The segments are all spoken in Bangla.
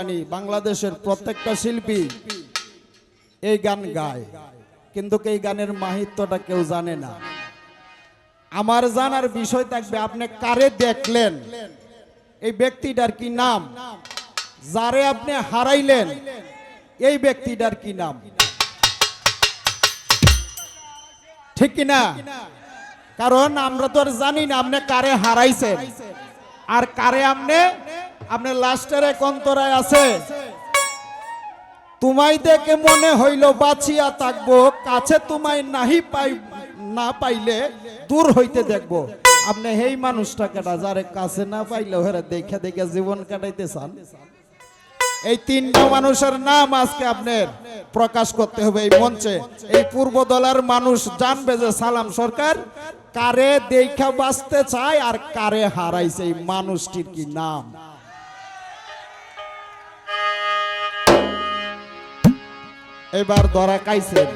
জানি বাংলাদেশের প্রত্যেকটা শিল্পী এই গান গায়। কিন্তু এই গানের মাহিত্যটা কেউ জানে না। আমার জানার বিষয় থাকবে, আপনি কারে দেখলেন? এই ব্যক্তিটার কি নাম? যারে আপনি হারাইলেন, এই ব্যক্তিটার কি নাম? ঠিক কি না? কারণ আমরা তো আর জানি না আপনি কারে হারাইছেন। আর কারে আপনি আপনি লাস্টের এক অন্তরায় আছে। তোমায় দেখে মনে হইল বাঁচিয়া থাকব, কাছে তোমায় নাহি পাই না পাইলে দূর হইতে দেখব। আপনি এই মানুষটাকে যারে কাছে না পাইলে হেরে দেখে দেখে জীবন কাটাইতে চান। এই তিনটা মানুষের নাম আজকে আপনার প্রকাশ করতে হবে এই মঞ্চে। এই পূর্ব দলের মানুষ জানবে যে সালাম সরকার কারে দেখা বাঁচতে চায় আর কারে হারাইছে এই মানুষটির কি নাম? এবার ধরা খাইছেন।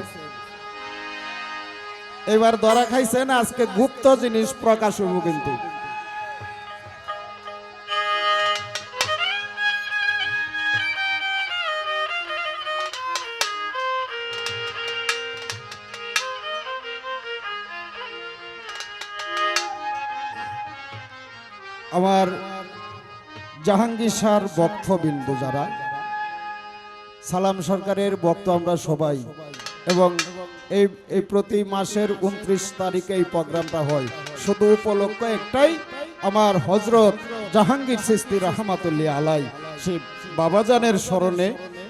এবার ধরা খাইছেন, আজকে গুপ্ত জিনিস প্রকাশ হইব কিন্তু। আমার জাহাঙ্গীর সার বক্ষবিন্দু যারা সালাম সরকারের বক্ত আমরা সবাই। এবং এই এই প্রতি মাসের উনত্রিশ তারিখে এই প্রোগ্রামটা হয়। শুধু উপলক্ষ একটাই, আমার হজরত জাহাঙ্গীর সিস্তি রহমাতুল্লাহ আলাই। সে বাবাজানের স্মরণে,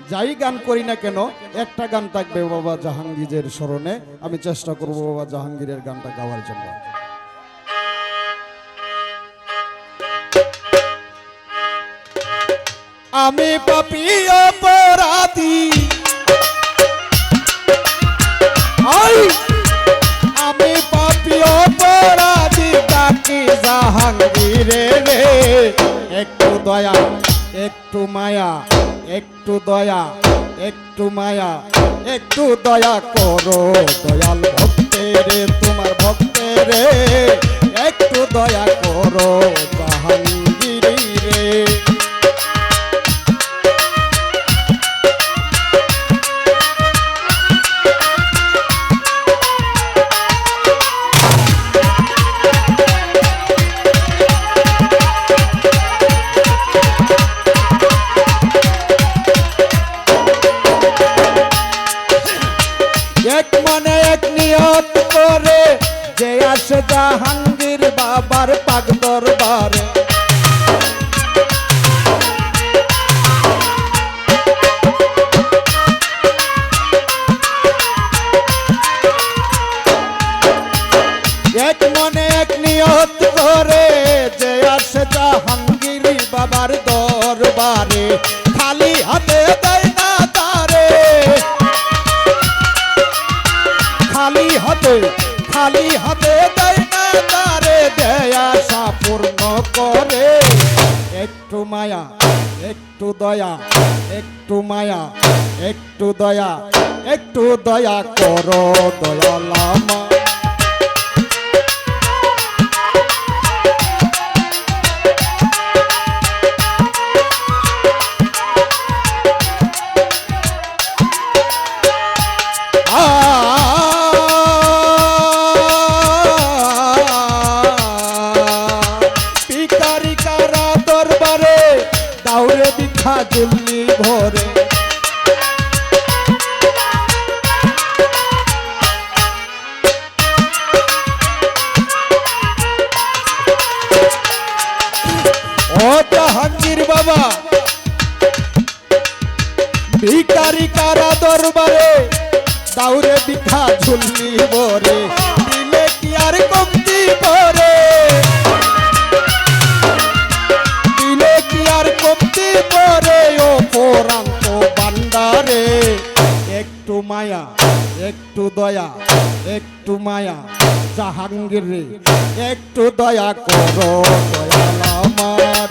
যাই গান করি না কেন, একটা গান থাকবে বাবা জাহাঙ্গীরের স্মরণে। আমি চেষ্টা করব বাবা জাহাঙ্গীরের গানটা গাওয়ার জন্য। আমি পাপি অপরাধী। আমি পাপি অপরাধী ডাকি জাহাঙ্গীরে রে একটু দয়া, একটু মায়া, একটু দয়া, একটু মায়া, একটু দয়া করো দয়াল ভক্তেরে, তোমার ভক্তেরে। একটু দয়া করো জাহাঙ্গীরি রে। এক মনে এক নিয়ত করে যে আসে জাহাঙ্গীর বাবার পাক দরবারে। হাতে, খালি হাতে দেয় না, তারে দেয়া পূর্ণ করে। একটু মায়া, একটু দয়া, একটু মায়া, একটু দয়া একটু দয়া করো দয়ালামা দাউরে বিখা জুল্লি ভরে। ও জাহাঙ্গীর বাবা ভিকারি কারা দরবারে দাউরে বিখা ঝুললি বরে মায়া একটু দয়া, একটু মায়া, জাহাঙ্গীর রে, একটু দয়া করো আমার।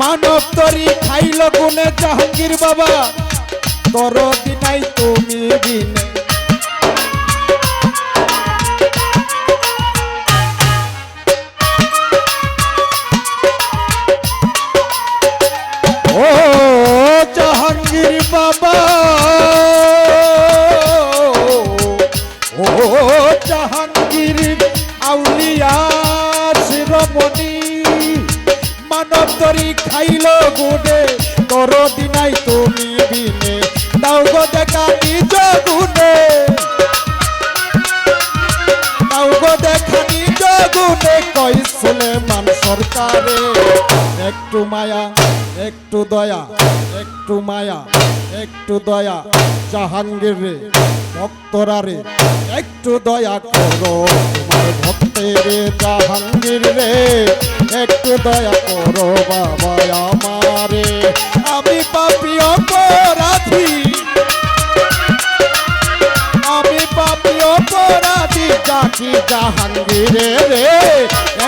মানব তরি খাইল গুনে জাহাঙ্গীর বাবা তোর দিনাই তুমি বিনে ও জাহাঙ্গীর বাবা। ও জাহাঙ্গীর আউলিয়া শিরোমণি মানব তরি খাইল গুনে তোর দিনাই তুমি বিনে দাও গো দেখা নিজ গুনে কই সুলেমান সরকারে, একটু মায়া, একটু দয়া, একটু মায়া, একটু দয়া জাহাঙ্গীর রে ভক্তরা রে একটু দয়া করো তোমার ভক্তের জাহাঙ্গীর রে একটু দয়া করো বাবা আমারে। আমি পাপি অপরাধী। আমি অপরাধী জাতি জাহাঙ্গীরে রে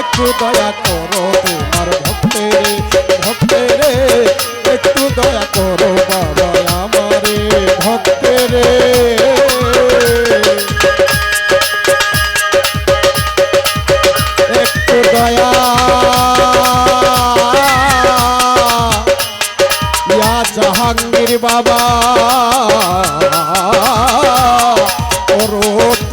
একটু দয়া করো তোমার ভক্তেরে ভক্তেরে একটু দয়া করো বাবা।